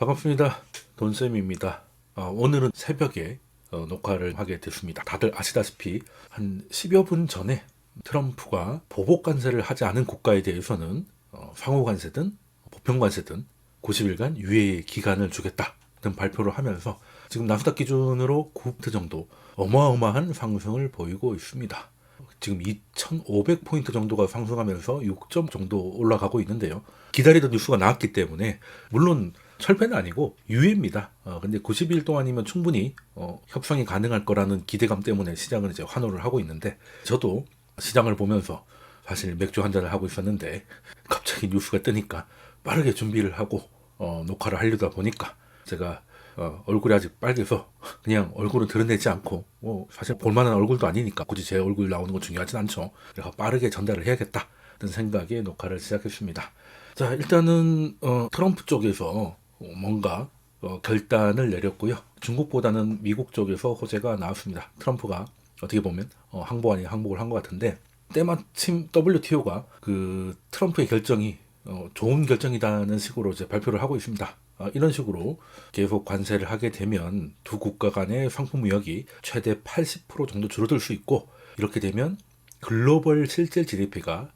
반갑습니다. 돈쌤입니다. 아, 오늘은 새벽에 어, 녹화를 하게 됐습니다. 다들 아시다시피 한 10여 분 전에 트럼프가 보복 관세를 하지 않은 국가에 대해서는 어, 상호 관세든 보편 관세든 90일간 유예 기간을 주겠다 등 발표를 하면서 지금 나스닥 기준으로 9% 정도 어마어마한 상승을 보이고 있습니다. 지금 2,500포인트 정도가 상승하면서 6점 정도 올라가고 있는데요. 기다리던 뉴스가 나왔기 때문에 물론 철폐는 아니고 유예입니다. 어, 근데 90일 동안이면 충분히 어, 협상이 가능할 거라는 기대감 때문에 시장은 이제 환호를 하고 있는데 저도 시장을 보면서 사실 맥주 한 잔을 하고 있었는데 갑자기 뉴스가 뜨니까 빠르게 준비를 하고 어, 녹화를 하려다 보니까 제가 어, 얼굴이 아직 빨개서 그냥 얼굴은 드러내지 않고 뭐 사실 볼만한 얼굴도 아니니까 굳이 제 얼굴 나오는 건 중요하진 않죠. 그래서 빠르게 전달을 해야겠다. 는 생각에 녹화를 시작했습니다. 자 일단은 어, 트럼프 쪽에서 뭔가 어, 결단을 내렸고요. 중국보다는 미국 쪽에서 호재가 나왔습니다. 트럼프가 어떻게 보면 어, 항복 아닌 항복을 한 것 같은데 때마침 WTO가 그 트럼프의 결정이 어, 좋은 결정이다는 식으로 이제 발표를 하고 있습니다. 아, 이런 식으로 계속 관세를 하게 되면 두 국가 간의 상품 무역이 최대 80% 정도 줄어들 수 있고 이렇게 되면 글로벌 실질 GDP가 어,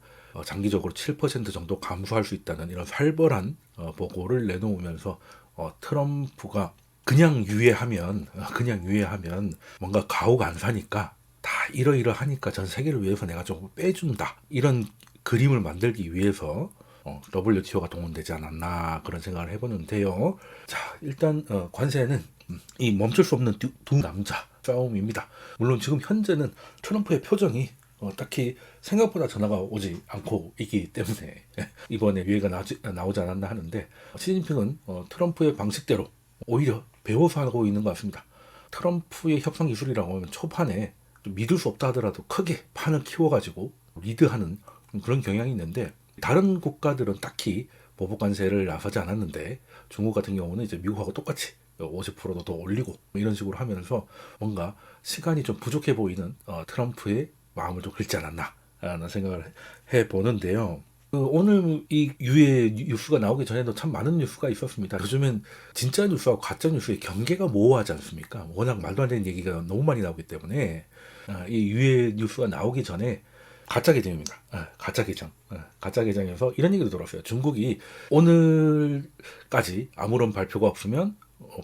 장기적으로 7% 정도 감소할 수 있다는 이런 살벌한 어, 보고를 내놓으면서 어, 트럼프가 그냥 유예하면 어, 그냥 유예하면 뭔가 가오가 안 사니까 다 이러이러하니까 전 세계를 위해서 내가 조금 빼준다 이런 그림을 만들기 위해서 어, WTO가 동원되지 않았나 그런 생각을 해보는데요. 자 일단 어, 관세는 음, 이 멈출 수 없는 두, 두 남자 싸움입니다. 물론 지금 현재는 트럼프의 표정이 어, 딱히 생각보다 전화가 오지 않고 있기 때문에 이번에 유해가 나오지, 나오지 않았나 하는데 시진핑은 어, 트럼프의 방식대로 오히려 배워서 하고 있는 것 같습니다. 트럼프의 협상 기술이라고 하면 초판에 좀 믿을 수 없다 하더라도 크게 판을 키워가지고 리드하는 그런 경향이 있는데 다른 국가들은 딱히 보복 관세를 나서지 않았는데 중국 같은 경우는 이제 미국하고 똑같이 50%도 더 올리고 뭐 이런 식으로 하면서 뭔가 시간이 좀 부족해 보이는 어, 트럼프의 마음을 좀 긁지 않았나라는 생각을 해 보는데요. 그 오늘 이 유해 뉴스가 나오기 전에도 참 많은 뉴스가 있었습니다. 요즘엔 진짜 뉴스와 가짜 뉴스의 경계가 모호하지 않습니까? 워낙 말도 안 되는 얘기가 너무 많이 나오기 때문에 아, 이 유해 뉴스가 나오기 전에 가짜 계정입니다. 아, 가짜 계정. 아, 가짜 계정에서 이런 얘기도 들었어요. 중국이 오늘까지 아무런 발표가 없으면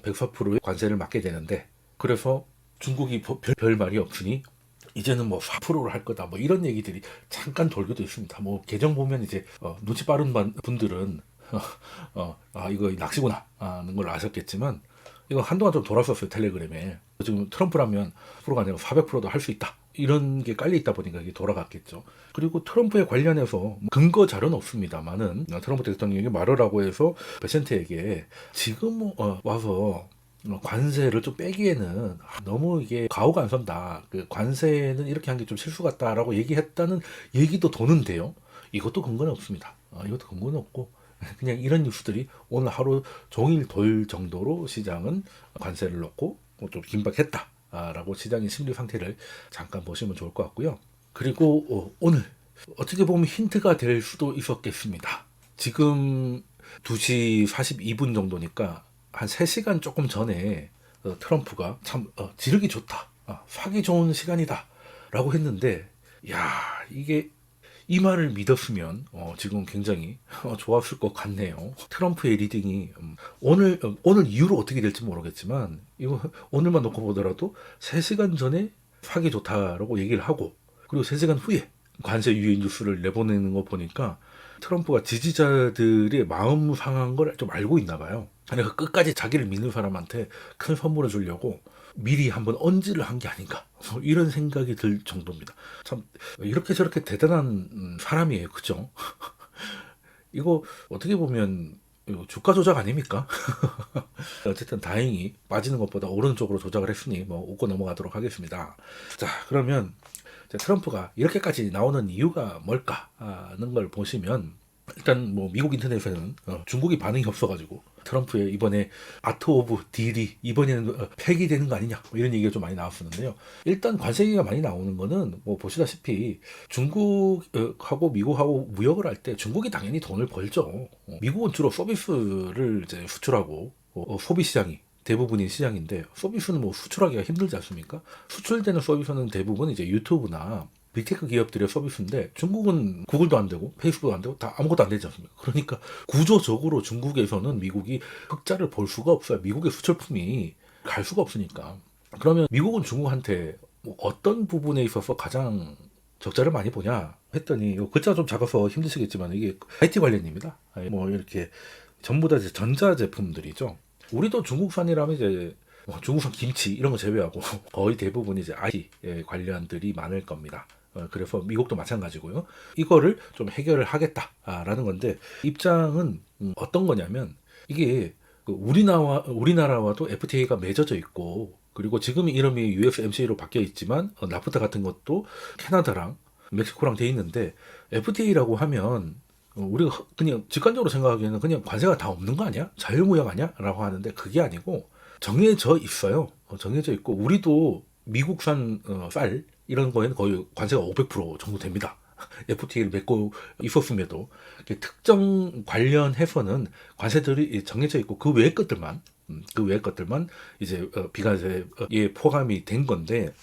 104%의 관세를 맞게 되는데 그래서 중국이 별, 별 말이 없으니 이제는 뭐 4%를 할 거다 뭐 이런 얘기들이 잠깐 돌기도 있습니다. 뭐 계정 보면 이제 어, 눈치 빠른 분들은 어, 아 이거 낚시구나 하는 걸 아셨겠지만 이거 한동안 좀 돌았었어요 텔레그램에 지금 트럼프라면 프로가 아니라 400%도 할 수 있다 이런 게 깔려 있다 보니까 이게 돌아갔겠죠. 그리고 트럼프에 관련해서 근거 자료는 없습니다만은 트럼프 대통령이 말하라고 해서 베센트에게 지금 어, 와서 관세를 좀 빼기에는 너무 이게 가오가 안 선다. 그 관세는 이렇게 한 게 좀 실수 같다라고 얘기했다는 얘기도 도는데요. 이것도 근거는 없습니다. 아, 이것도 근거는 없고 그냥 이런 뉴스들이 오늘 하루 종일 돌 정도로 시장은 관세를 넣고 좀 긴박했다라고 시장의 심리 상태를 잠깐 보시면 좋을 것 같고요. 그리고 어, 오늘 어떻게 보면 힌트가 될 수도 있었겠습니다. 지금 2시 42분 정도니까 한 3시간 조금 전에 어, 트럼프가 참 어, 지르기 좋다. 아, 사기 좋은 시간이다. 라고 했는데 야 이게 이 말을 믿었으면 어, 지금 굉장히 어, 좋았을 것 같네요. 트럼프의 리딩이 음, 오늘 어, 오늘 이후로 어떻게 될지 모르겠지만 이거 오늘만 놓고 보더라도 3시간 전에 사기 좋다라고 얘기를 하고 그리고 3시간 후에 관세 유예 뉴스를 내보내는 거 보니까 트럼프가 지지자들의 마음 상한 걸 좀 알고 있나 봐요. 그러니까 끝까지 자기를 믿는 사람한테 큰 선물을 주려고 미리 한번 언지를 한 게 아닌가 뭐 이런 생각이 들 정도입니다. 참 이렇게 저렇게 대단한 사람이에요, 그죠? 이거 어떻게 보면 주가 조작 아닙니까? 어쨌든 다행히 빠지는 것보다 오른쪽으로 조작을 했으니 뭐 웃고 넘어가도록 하겠습니다. 자 그러면 트럼프가 이렇게까지 나오는 이유가 뭘까 하는 걸 보시면 일단 뭐 미국 인터넷에는 어, 중국이 반응이 없어가지고 트럼프의 이번에 아트 오브 딜이 이번에는 어, 폐기되는 거 아니냐 뭐 이런 얘기가 좀 많이 나왔었는데요. 일단 관세 얘기가 많이 나오는 거는 뭐 보시다시피 중국하고 미국하고 무역을 할 때 중국이 당연히 돈을 벌죠. 어, 미국은 주로 서비스를 이제 수출하고 어, 소비 시장이 대부분인 시장인데 서비스는 뭐 수출하기가 힘들지 않습니까? 수출되는 서비스는 대부분 이제 유튜브나 빅테크 기업들의 서비스인데 중국은 구글도 안 되고 페이스북도 안 되고 다 아무것도 안 되지 않습니까? 그러니까 구조적으로 중국에서는 미국이 흑자를 볼 수가 없어요. 미국의 수출품이 갈 수가 없으니까. 그러면 미국은 중국한테 뭐 어떤 부분에 있어서 가장 적자를 많이 보냐 했더니 요 글자 좀 작아서 힘드시겠지만 이게 IT 관련입니다. 뭐 이렇게 전부 다 이제 전자 제품들이죠. 우리도 중국산이라면 이제 뭐 중국산 김치 이런 거 제외하고 거의 대부분 이제 IT 관련들이 많을 겁니다. 어, 그래서 미국도 마찬가지고요. 이거를 좀 해결을 하겠다라는 건데 입장은 음, 어떤 거냐면 이게 그 우리나라 우리나라와도 FTA가 맺어져 있고 그리고 지금 이름이 USMCA로 바뀌어 있지만 어, 나프타 같은 것도 캐나다랑 멕시코랑 돼 있는데 FTA라고 하면 어, 우리가 허- 그냥 직관적으로 생각하기에는 그냥 관세가 다 없는 거 아니야? 자유무역 아니야? 라고 하는데 그게 아니고 정해져 있어요. 어, 정해져 있고 우리도 미국산 어, 쌀 이런 거에는 거의 관세가 500% 정도 됩니다. FTA를 맺고 있었음에도 특정 관련해서는 관세들이 정해져 있고 그 외의 것들만 음, 그 외의 것들만 이제 어, 비관세에 포함이 된 건데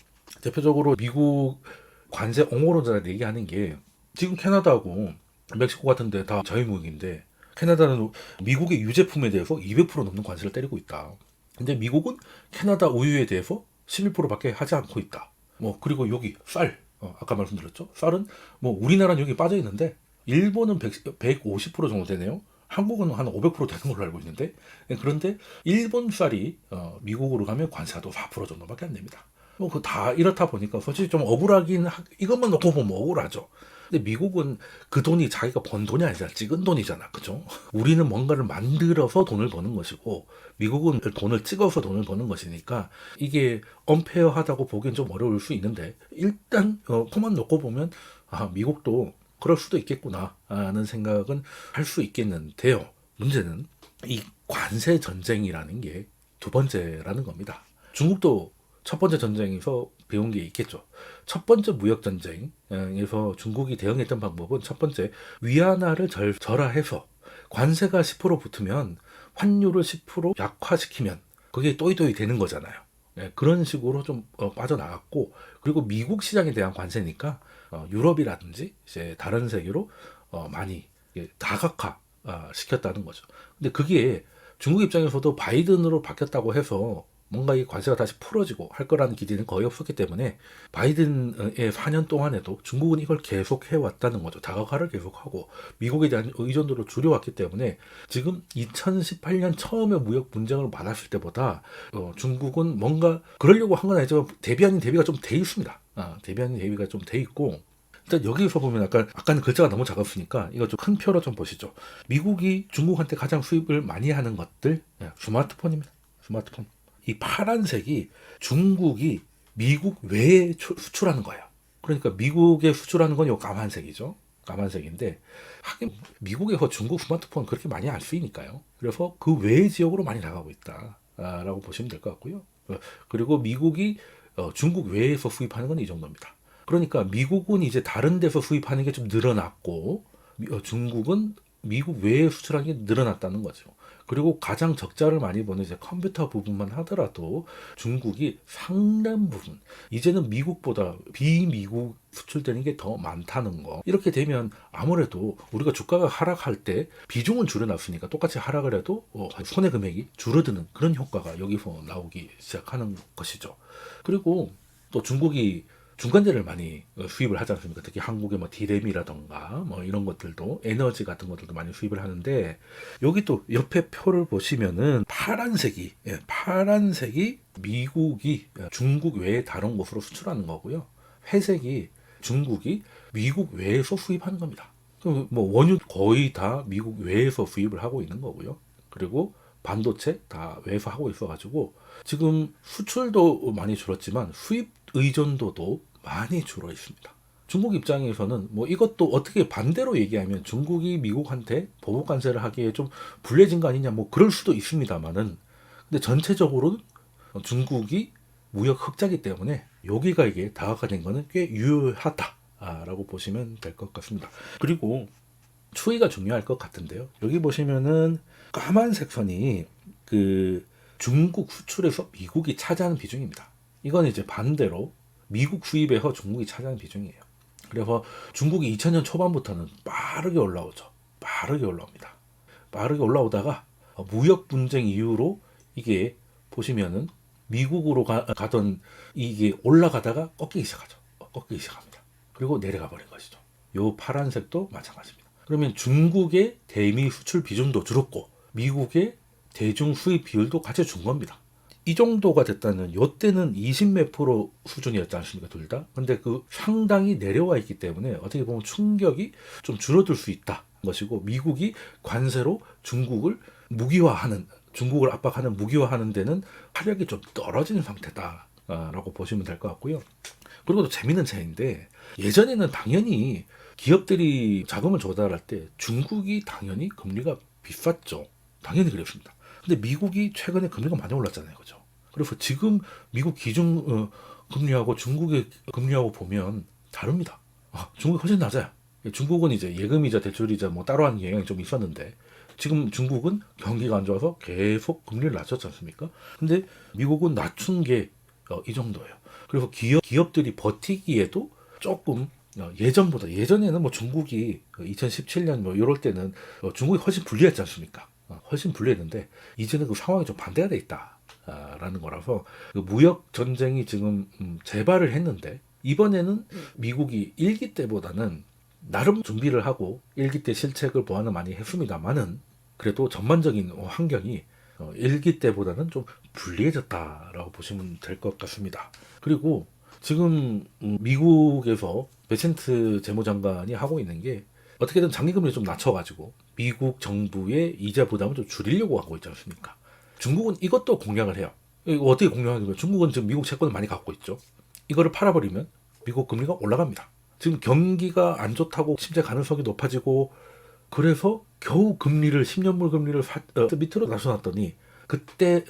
대표적으로 미국 관세 옹호론자들 얘기하는 게 지금 캐나다하고 멕시코 같은 데 다 자유무역인데 캐나다는 미국의 유제품에 대해서 200% 넘는 관세를 때리고 있다. 근데 미국은 캐나다 우유에 대해서 11%밖에 하지 않고 있다. 뭐 그리고 여기 쌀 어, 아까 말씀드렸죠. 쌀은 뭐 우리나라는 여기 빠져 있는데 일본은 100, 150% 정도 되네요. 한국은 한 500% 되는 걸로 알고 있는데 예, 그런데 일본 쌀이 어, 미국으로 가면 관세도 4% 정도밖에 안 됩니다. 뭐 그 다 이렇다 보니까 솔직히 좀 억울하긴 하, 이것만 놓고 보면 억울하죠. 근데 미국은 그 돈이 자기가 번 돈이 아니라 찍은 돈이잖아. 그죠? 우리는 뭔가를 만들어서 돈을 버는 것이고 미국은 돈을 찍어서 돈을 버는 것이니까 이게 언페어하다고 보기엔 좀 어려울 수 있는데 일단 어, 코만 놓고 보면 아, 미국도 그럴 수도 있겠구나 하는 생각은 할 수 있겠는데요. 문제는 이 관세 전쟁이라는 게 두 번째라는 겁니다. 중국도 첫 번째 전쟁에서 배운 게 있겠죠. 첫 번째 무역 전쟁에서 중국이 대응했던 방법은 첫 번째 위안화를 절, 절하해서 관세가 10% 붙으면 환율을 10% 약화시키면 그게 또이또이 되는 거잖아요. 예, 그런 식으로 좀 어, 빠져나갔고 그리고 미국 시장에 대한 관세니까 어, 유럽이라든지 이제 다른 세계로 어, 많이 예, 다각화 아, 시켰다는 거죠. 근데 그게 중국 입장에서도 바이든으로 바뀌었다고 해서 뭔가 이 관세가 다시 풀어지고 할 거라는 기대는 거의 없었기 때문에 바이든의 4년 동안에도 중국은 이걸 계속 해왔다는 거죠. 다각화를 계속하고 미국에 대한 의존도를 줄여왔기 때문에 지금 2018년 처음에 무역 분쟁을 많았을 때보다 어, 중국은 뭔가 그러려고 한 건 아니지만 대비 아닌 대비가 좀 돼 있습니다. 아, 대비 아닌 대비가 좀 돼 있고 일단 여기서 보면 아까 아까는 글자가 너무 작았으니까 이거 좀 큰 표로 좀 보시죠. 미국이 중국한테 가장 수입을 많이 하는 것들 예, 스마트폰입니다. 스마트폰. 이 파란색이 중국이 미국 외에 수- 수출하는 거예요. 그러니까 미국에 수출하는 건 요 까만색이죠. 까만색인데 하긴 미국에서 중국 스마트폰 그렇게 많이 안 쓰이니까요. 그래서 그 외의 지역으로 많이 나가고 있다라고 보시면 될 것 같고요. 어, 그리고 미국이 어, 중국 외에서 수입하는 건 이 정도입니다. 그러니까 미국은 이제 다른 데서 수입하는 게 좀 늘어났고 미- 어, 중국은 미국 외에 수출하는 게 늘어났다는 거죠. 그리고 가장 적자를 많이 보는 이제 컴퓨터 부분만 하더라도 중국이 상당 부분 이제는 미국보다 비미국 수출되는 게 더 많다는 거. 이렇게 되면 아무래도 우리가 주가가 하락할 때 비중은 줄여놨으니까 똑같이 하락을 해도 어, 손해 금액이 줄어드는 그런 효과가 여기서 나오기 시작하는 것이죠. 그리고 또 중국이 중간재를 많이 어, 수입을 하지 않습니까? 특히 한국의 뭐 디램이라던가 뭐 이런 것들도 에너지 같은 것들도 많이 수입을 하는데 여기 또 옆에 표를 보시면은 파란색이 예, 파란색이 미국이 예, 중국 외에 다른 곳으로 수출하는 거고요. 회색이 중국이 미국 외에서 수입하는 겁니다. 그럼 뭐 원유 거의 다 미국 외에서 수입을 하고 있는 거고요. 그리고 반도체 다 외에서 하고 있어가지고 지금 수출도 많이 줄었지만 수입 의존도도 많이 줄어 있습니다. 중국 입장에서는 뭐 이것도 어떻게 반대로 얘기하면 중국이 미국한테 보복 관세를 하기에 좀 불리해진 거 아니냐 뭐 그럴 수도 있습니다만은 근데 전체적으로는 중국이 무역 흑자기 때문에 여기가 이게 다각화된 거는 꽤 유효하다라고 보시면 될 것 같습니다. 그리고 추이가 중요할 것 같은데요. 여기 보시면은 까만색 선이 그 중국 수출에서 미국이 차지하는 비중입니다. 이건 이제 반대로 미국 수입에서 중국이 차지하는 비중이에요. 그래서 중국이 2000년 초반부터는 빠르게 올라오죠. 빠르게 올라옵니다. 빠르게 올라오다가 무역 분쟁 이후로 이게 보시면은 미국으로 가, 던 이게 올라가다가 꺾이기 시작하죠. 꺾이기 시작합니다. 그리고 내려가 버린 것이죠. 요 파란색도 마찬가지입니다. 그러면 중국의 대미 수출 비중도 줄었고 미국의 대중 수입 비율도 같이 준 겁니다. 이 정도가 됐다는 요때는 20몇 프로 수준이었지 않습니까 둘 다. 근데 그 상당히 내려와 있기 때문에 어떻게 보면 충격이 좀 줄어들 수 있다 것이고 미국이 관세로 중국을 무기화하는 중국을 압박하는 무기화하는 데는 화력이 좀 떨어지는 상태다라고 보시면 될 것 같고요. 그리고 또 재밌는 차이인데 예전에는 당연히 기업들이 자금을 조달할 때 중국이 당연히 금리가 비쌌죠. 당연히 그랬습니다. 근데 미국이 최근에 금리가 많이 올랐잖아요. 그죠? 그래서 지금 미국 기준 어, 금리하고 중국의 금리하고 보면 다릅니다. 아, 중국이 훨씬 낮아요. 중국은 이제 예금이자 대출이자 뭐 따로 하는 영향이 좀 있었는데 지금 중국은 경기가 안 좋아서 계속 금리를 낮췄지 않습니까? 근데 미국은 낮춘 게이 정도예요. 그래서 기업, 기업들이 버티기에도 조금 어, 예전보다 예전에는 뭐 중국이 2017년 뭐 이럴 때는 어, 중국이 훨씬 불리했지 않습니까? 어, 훨씬 불리했는데 이제는 그 상황이 좀 반대가 돼 있다 라는 거라서 그 무역 전쟁이 지금 음, 재발을 했는데 이번에는 미국이 일기 때보다는 나름 준비를 하고 일기 때 실책을 보완을 많이 했습니다만은 그래도 전반적인 환경이 일기 때보다는 좀 불리해졌다라고 보시면 될 것 같습니다. 그리고 지금 음, 미국에서 베센트 재무장관이 하고 있는 게 어떻게든 장기금리를 좀 낮춰가지고 미국 정부의 이자 부담을 좀 줄이려고 하고 있지 않습니까? 중국은 이것도 공략을 해요. 이거 어떻게 공략하는 거예요? 중국은 지금 미국 채권을 많이 갖고 있죠. 이거를 팔아버리면 미국 금리가 올라갑니다. 지금 경기가 안 좋다고 침체 가능성이 높아지고 그래서 겨우 금리를 10년물 금리를 사, 어, 밑으로 낮춰놨더니 그때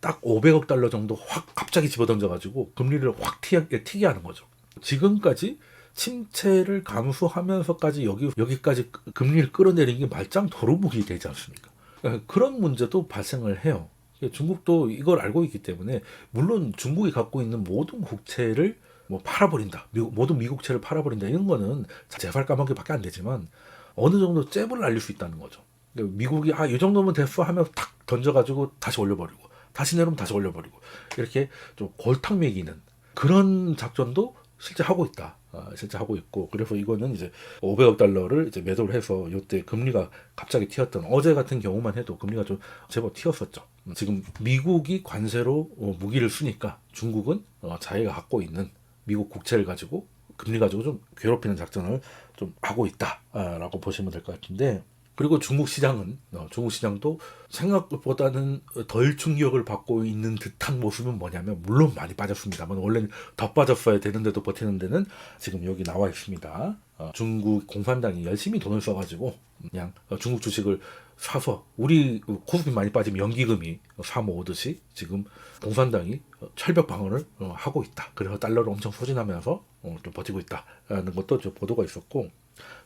딱 500억 달러 정도 확 갑자기 집어던져가지고 금리를 확 튀게, 튀게 하는 거죠. 지금까지 침체를 감수하면서까지 여기 여기까지 금리를 끌어내린 게 말짱 도루묵이 되지 않습니까? 그러니까 그런 문제도 발생을 해요. 중국도 이걸 알고 있기 때문에 물론 중국이 갖고 있는 모든 국채를 뭐 팔아버린다, 미국, 모든 미국채를 팔아버린다 이런 거는 재발 까먹기밖에 안 되지만 어느 정도 잽을 날릴 수 있다는 거죠. 미국이 아 이 정도면 됐어 하면 탁 던져가지고 다시 올려버리고 다시 내려면 다시 올려버리고 이렇게 좀 골탕 먹이는 그런 작전도 실제 하고 있다. 아, 실제 하고 있고 그래서 이거는 이제 500억 달러를 이제 매도를 해서 이때 금리가 갑자기 튀었던 어제 같은 경우만 해도 금리가 좀 제법 튀었었죠. 지금 미국이 관세로 어, 무기를 쓰니까 중국은 어, 자기가 갖고 있는 미국 국채를 가지고 금리 가지고 좀 괴롭히는 작전을 좀 하고 있다라고 보시면 될 것 같은데 그리고 중국 시장은 어, 중국 시장도 생각보다는 덜 충격을 받고 있는 듯한 모습은 뭐냐면 물론 많이 빠졌습니다만 원래는 더 빠졌어야 되는데도 버티는 데는 지금 여기 나와 있습니다. 어, 중국 공산당이 열심히 돈을 써가지고 그냥 중국 주식을 사서 우리 코스피 많이 빠지면 연기금이 사 모으듯이 지금 공산당이 철벽 방어를 어, 하고 있다. 그래서 달러를 엄청 소진하면서 좀 버티고 있다라는 것도 좀 보도가 있었고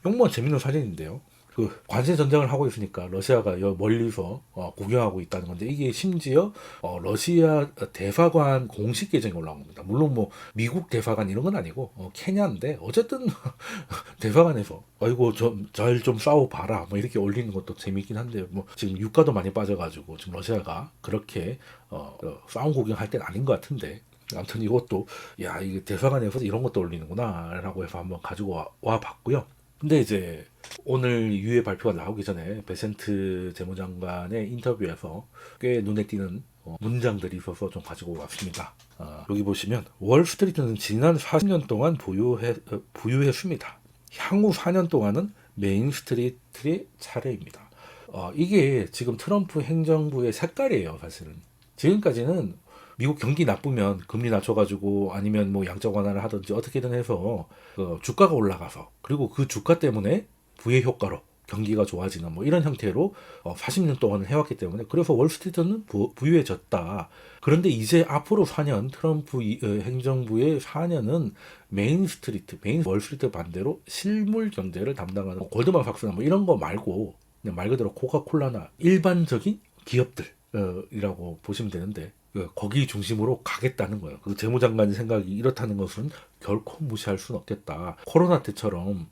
용무원 재밌는 사진인데요. 그 관세 전쟁을 하고 있으니까 러시아가 여 멀리서 어, 구경하고 있다는 건데 이게 심지어 어, 러시아 대사관 공식 계정에 올라온 겁니다. 물론 뭐 미국 대사관 이런 건 아니고 어, 케냐인데 어쨌든 대사관에서 아이고 좀잘좀 좀 싸워 봐라 뭐 이렇게 올리는 것도 재미있긴 한데 뭐 지금 유가도 많이 빠져가지고 지금 러시아가 그렇게 어, 어 싸움 구경할 땐 아닌 것 같은데 아무튼 이것도 야 이게 대사관에서 이런 것도 올리는구나라고 해서 한번 가지고 와, 와 봤고요. 근데 이제 오늘 유해 발표가 나오기 전에 베센트 재무장관의 인터뷰에서 꽤 눈에 띄는 어, 문장들이 있어서 좀 가지고 왔습니다. 어, 여기 보시면 월스트리트는 지난 40년 동안 보유해, 어, 부유했습니다. 향후 4년 동안은 메인스트리트의 차례입니다. 어, 이게 지금 트럼프 행정부의 색깔이에요, 사실은. 지금까지는 미국 경기 나쁘면 금리 낮춰가지고 아니면 뭐 양적 완화를 하든지 어떻게든 해서 그 주가가 올라가서 그리고 그 주가 때문에 부의 효과로 경기가 좋아지는 뭐 이런 형태로 어, 40년 동안 해왔기 때문에 그래서 월스트리트는 부, 부유해졌다. 그런데 이제 앞으로 4년 트럼프 이, 어, 행정부의 4년은 메인 스트리트, 메인 월스트리트 반대로 실물 경제를 담당하는 골드만 삭스나 뭐 이런 거 말고 그냥 말 그대로 코카콜라나 일반적인 기업들 어, 이라고 보시면 되는데 그 거기 중심으로 가겠다는 거예요. 그 재무장관 생각이 이렇다는 것은 결코 무시할 수는 없겠다. 코로나 때처럼 음,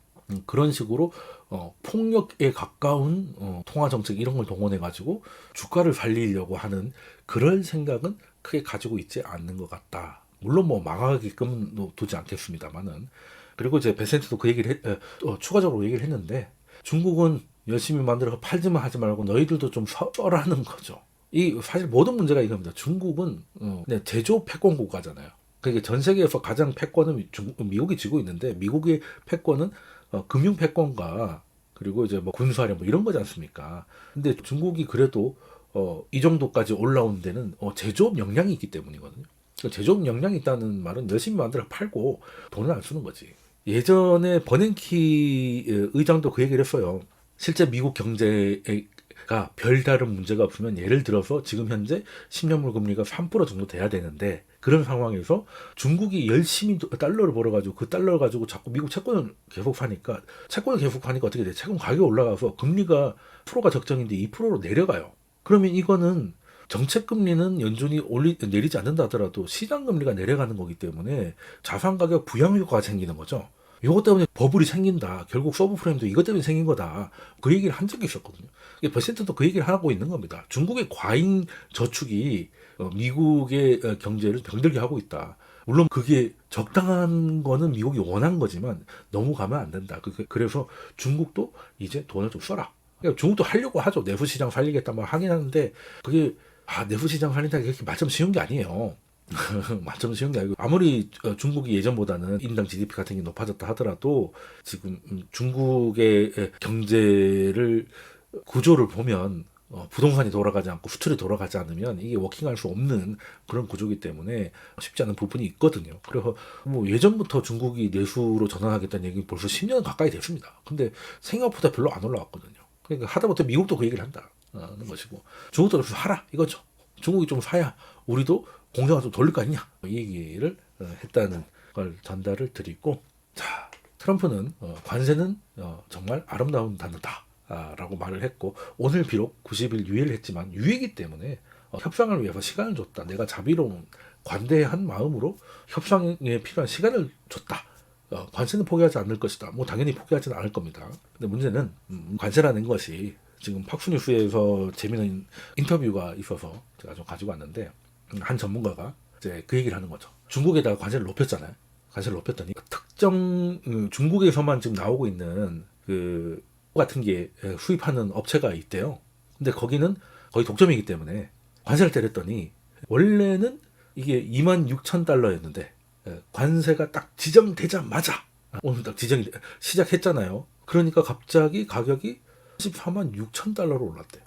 그런 식으로 어, 폭력에 가까운 어, 통화 정책 이런 걸 동원해 가지고 주가를 살리려고 하는 그런 생각은 크게 가지고 있지 않는 것 같다. 물론 뭐 망하게끔 두지 않겠습니다만은 그리고 이제 베센트도 그 얘기를 했, 어, 추가적으로 얘기를 했는데 중국은 열심히 만들어 팔지만 하지 말고 너희들도 좀 써라는 거죠. 이 사실 모든 문제가 이겁니다. 중국은 어, 그냥 제조 패권 국가잖아요. 그게 전 세계에서 가장 패권은 중, 미국이 지고 있는데 미국의 패권은 어, 금융 패권과 그리고 이제 뭐 군사력 뭐 이런 거지 않습니까? 근데 중국이 그래도 어, 이 정도까지 올라온 데는 어, 제조업 역량이 있기 때문이거든요. 그 제조업 역량이 있다는 말은 열심히 만들어 팔고 돈을 안 쓰는 거지. 예전에 버냉키 어, 의장도 그 얘기를 했어요. 실제 미국 경제 가 별다른 문제가 없으면 예를 들어서 지금 현재 10년물 금리가 3% 정도 돼야 되는데 그런 상황에서 중국이 열심히 달러를 벌어가지고 그 달러를 가지고 자꾸 미국 채권을 계속 사니까 채권을 계속 사니까 어떻게 돼? 채권 가격이 올라가서 금리가 프로가 적정인데 2%로 내려가요. 그러면 이거는 정책 금리는 연준이 올리 내리지 않는다 하더라도 시장 금리가 내려가는 거기 때문에 자산 가격 부양 효과가 생기는 거죠. 이것 때문에 버블이 생긴다. 결국 서브프레임도 이것 때문에 생긴 거다. 그 얘기를 한 적이 있었거든요. 버센트도 그 얘기를 하고 있는 겁니다. 중국의 과잉 저축이 어, 미국의 어, 경제를 병들게 하고 있다. 물론 그게 적당한 거는 미국이 원한 거지만 너무 가면 안 된다. 그- 그래서 중국도 이제 돈을 좀 써라. 그러니까 중국도 하려고 하죠. 내수 시장 살리겠다 막 하긴 하는데 그게 아 내수 시장 살린다 그렇게 말처럼 쉬운 게 아니에요. 맞점 쉬운 게 아니고 아무리 어, 중국이 예전보다는 인당 GDP 같은 게 높아졌다 하더라도 지금 음, 중국의 경제를 구조를 보면 어, 부동산이 돌아가지 않고 수출이 돌아가지 않으면 이게 워킹할 수 없는 그런 구조이기 때문에 쉽지 않은 부분이 있거든요. 그래서 뭐 예전부터 중국이 내수로 전환하겠다는 얘기 벌써 10년 가까이 됐습니다. 근데 생각보다 별로 안 올라왔거든요. 그러니까 하다못해 미국도 그 얘기를 한다는 것이고 중국도 좀 하라 이거죠. 중국이 좀 사야 우리도 공장을 좀 돌릴 거 아니냐 이 얘기를 어, 했다는 걸 전달을 드리고 자 트럼프는 어, 관세는 어, 정말 아름다운 단어다 아, 라고 말을 했고 오늘 비록 90일 유예를 했지만 유예이기 때문에 어, 협상을 위해서 시간을 줬다 내가 자비로운 관대한 마음으로 협상에 필요한 시간을 줬다 어, 관세는 포기하지 않을 것이다 뭐 당연히 포기하지는 않을 겁니다 근데 문제는 음, 관세라는 것이 지금 팍스뉴스에서 재미있는 인터뷰가 있어서 제가 좀 가지고 왔는데 한 전문가가 이제 그 얘기를 하는 거죠. 중국에다가 관세를 높였잖아요. 관세를 높였더니 특정 음, 중국에서만 지금 나오고 있는 그 같은 게 수입하는 업체가 있대요. 근데 거기는 거의 독점이기 때문에 관세를 때렸더니 원래는 이게 2만 6천 달러였는데 예, 관세가 딱 지정되자마자 오늘 딱 지정이 시작했잖아요. 그러니까 갑자기 가격이 14만 6천 달러로 올랐대요.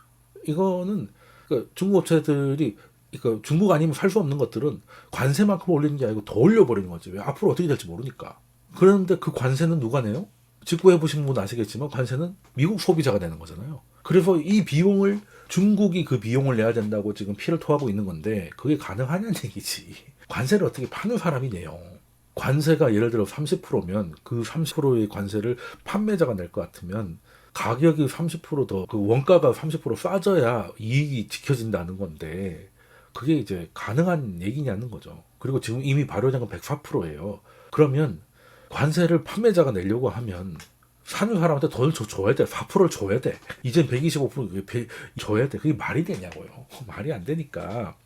이거는 그 중국 업체들이 그러니까 중국 아니면 살 수 없는 것들은 관세만큼 올리는 게 아니고 더 올려버리는 거지. 왜 앞으로 어떻게 될지 모르니까. 그런데 그 관세는 누가 내요? 직구해 보신 분 아시겠지만 관세는 미국 소비자가 내는 거잖아요. 그래서 이 비용을 중국이 그 비용을 내야 된다고 지금 피를 토하고 있는 건데 그게 가능하냐는 얘기지. 관세를 어떻게 파는 사람이 내요. 관세가 예를 들어 30%면 그 30%의 관세를 판매자가 낼 것 같으면 가격이 30%더 그 원가가 30% 싸져야 이익이 지켜진다는 건데 그게 이제 가능한 얘기냐는 거죠. 그리고 지금 이미 발효된 건 104%예요. 그러면 관세를 판매자가 내려고 하면 사는 사람한테 돈을 줘, 줘야 돼. 4%를 줘야 돼. 이젠 125% 줘야 돼. 그게 말이 되냐고요. 말이 안 되니까.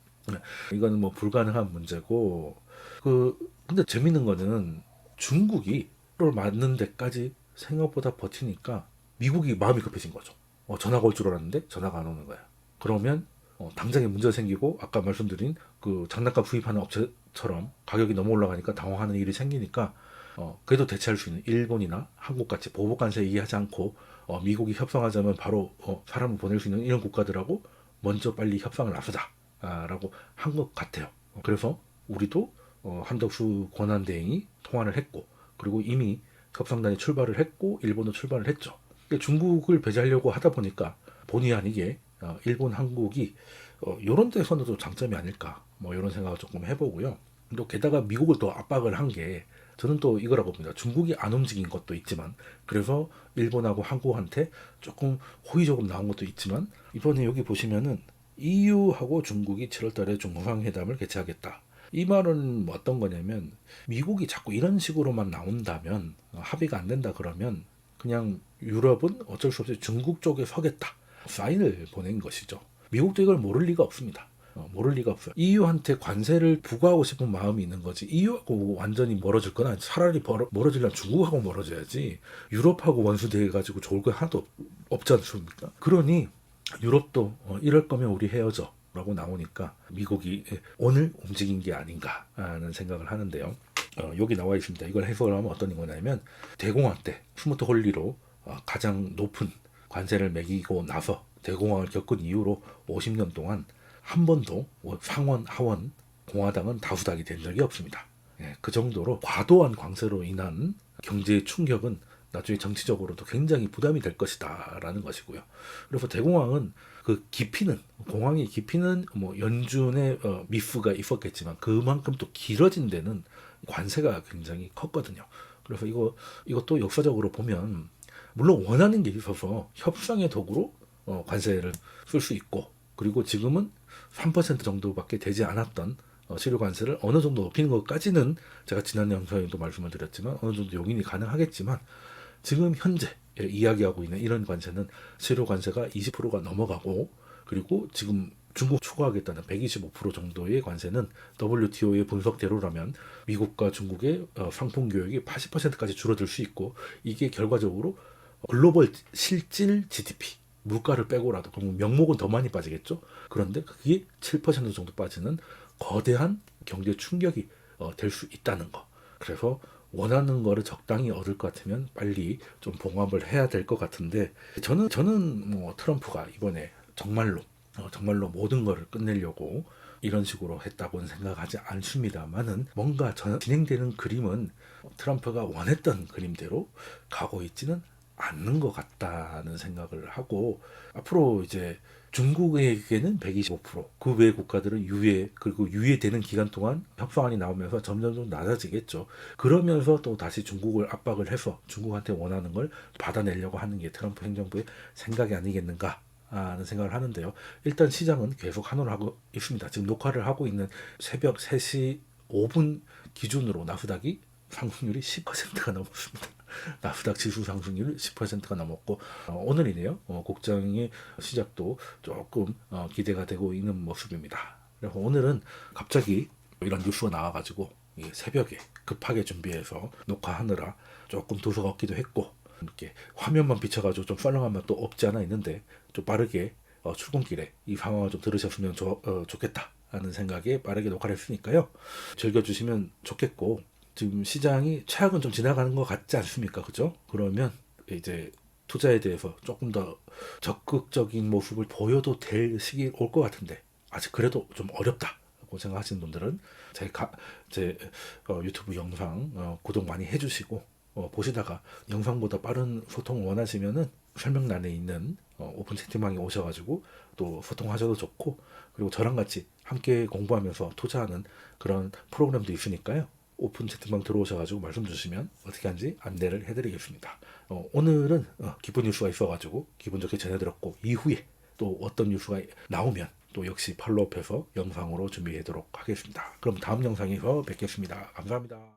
이거는 뭐 불가능한 문제고. 그, 근데 재밌는 거는 중국이 를 맞는 데까지 생각보다 버티니까 미국이 마음이 급해진 거죠. 어, 전화가 올 줄 알았는데 전화가 안 오는 거야. 그러면 어, 당장에 문제가 생기고 아까 말씀드린 그 장난감 구입하는 업체처럼 가격이 너무 올라가니까 당황하는 일이 생기니까 어, 그래도 대체할 수 있는 일본이나 한국 같이 보복 관세 얘기하지 않고 어, 미국이 협상하자면 바로 어, 사람을 보낼 수 있는 이런 국가들하고 먼저 빨리 협상을 나서자라고 한 것 같아요. 어, 그래서 우리도 어, 한덕수 권한대행이 통화를 했고 그리고 이미 협상단이 출발을 했고 일본도 출발을 했죠. 중국을 배제하려고 하다 보니까 본의 아니게 어, 일본, 한국이 어, 이런 데서는 또 장점이 아닐까 뭐 이런 생각을 조금 해보고요. 또 게다가 미국을 또 압박을 한게 저는 또 이거라고 봅니다. 중국이 안 움직인 것도 있지만 그래서 일본하고 한국한테 조금 호의적으로 나온 것도 있지만 이번에 여기 보시면은 EU하고 중국이 7월달에 정상회담을 개최하겠다. 이 말은 뭐 어떤 거냐면 미국이 자꾸 이런 식으로만 나온다면 어, 합의가 안 된다 그러면 그냥 유럽은 어쩔 수 없이 중국 쪽에 서겠다 사인을 보낸 것이죠. 미국도 이걸 모를 리가 없습니다. 어, 모를 리가 없어요. EU한테 관세를 부과하고 싶은 마음이 있는 거지. EU하고 완전히 멀어질 건 아니. 차라리 벌어- 멀어지려면 중국하고 멀어져야지. 유럽하고 원수돼 가지고 좋을 거 하나도 없- 없지 않습니까? 그러니 유럽도 어, 이럴 거면 우리 헤어져. 라고 나오니까 미국이 예, 오늘 움직인 게 아닌가 하는 생각을 하는데요. 어, 여기 나와 있습니다. 이걸 해석을 하면 어떤 거냐면 대공황 때 스무트 홀리로 어, 가장 높은 관세를 매기고 나서 대공황을 겪은 이후로 50년 동안 한 번도 상원 하원 공화당은 다수당이 된 적이 없습니다. 예, 그 정도로 과도한 관세로 인한 경제 충격은 나중에 정치적으로도 굉장히 부담이 될 것이다라는 것이고요. 그래서 대공황은 그 깊이는 공황의 깊이는 뭐 연준의 어, 미스가 있었겠지만 그만큼 또 길어진 데는 관세가 굉장히 컸거든요. 그래서 이거 이것도 역사적으로 보면 물론 원하는 게 있어서 협상의 도구로 어, 관세를 쓸 수 있고 그리고 지금은 3% 정도밖에 되지 않았던 어, 실효 관세를 어느 정도 높이는 것까지는 제가 지난 영상에도 말씀을 드렸지만 어느 정도 용인이 가능하겠지만 지금 현재 이야기하고 있는 이런 관세는 실효 관세가 20%가 넘어가고 그리고 지금 중국 추구하겠다는 125% 정도의 관세는 WTO의 분석대로라면 미국과 중국의 어, 상품 교역이 80%까지 줄어들 수 있고 이게 결과적으로 글로벌 실질 GDP 물가를 빼고라도 그럼 명목은 더 많이 빠지겠죠. 그런데 그게 7% 정도 빠지는 거대한 경제 충격이 어, 될 수 있다는 거. 그래서 원하는 거를 적당히 얻을 것 같으면 빨리 좀 봉합을 해야 될 것 같은데 저는 저는 뭐 트럼프가 이번에 정말로 어, 정말로 모든 거를 끝내려고 이런 식으로 했다고는 생각하지 않습니다만은 뭔가 저- 진행되는 그림은 트럼프가 원했던 그림대로 가고 있지는 않는 것 같다는 생각을 하고 앞으로 이제 중국에게는 125%, 그 외 국가들은 유예 그리고 유예되는 기간 동안 협상안이 나오면서 점점 좀 낮아지겠죠. 그러면서 또 다시 중국을 압박을 해서 중국한테 원하는 걸 받아내려고 하는 게 트럼프 행정부의 생각이 아니겠는가 하는 생각을 하는데요. 일단 시장은 계속 환호를 하고 있습니다. 지금 녹화를 하고 있는 새벽 3시 5분 기준으로 나스닥이 상승률이 10%가 넘었습니다. 나스닥 지수 상승률 10%가 넘었고 어, 오늘이네요. 어, 국장의 시작도 조금 어, 기대가 되고 있는 모습입니다. 그래서 오늘은 갑자기 이런 뉴스가 나와가지고 이 새벽에 급하게 준비해서 녹화하느라 조금 두서가 없기도 했고 이렇게 화면만 비춰가지고 좀 썰렁한 맛도 없지 않아 있는데 좀 빠르게 어, 출근길에 이 상황을 좀 들으셨으면 좋, 어, 좋겠다 하는 생각에 빠르게 녹화를 했으니까요 즐겨주시면 좋겠고 지금 시장이 최악은 좀 지나가는 것 같지 않습니까 그죠 그러면 이제 투자에 대해서 조금 더 적극적인 모습을 보여도 될 시기 올 것 같은데 아직 그래도 좀 어렵다 고 생각하시는 분들은 제, 가, 제 어, 유튜브 영상 어, 구독 많이 해주시고 어, 보시다가 영상보다 빠른 소통을 원하시면은 설명란에 있는 어, 오픈 채팅방에 오셔가지고 또 소통하셔도 좋고 그리고 저랑 같이 함께 공부하면서 투자하는 그런 프로그램도 있으니까요. 오픈 채팅방 들어오셔가지고 말씀 주시면 어떻게 하는지 안내를 해드리겠습니다. 어, 오늘은 어, 기쁜 뉴스가 있어가지고 기분 좋게 전해드렸고 이후에 또 어떤 뉴스가 나오면 또 역시 팔로우업해서 영상으로 준비하도록 하겠습니다. 그럼 다음 영상에서 뵙겠습니다. 감사합니다.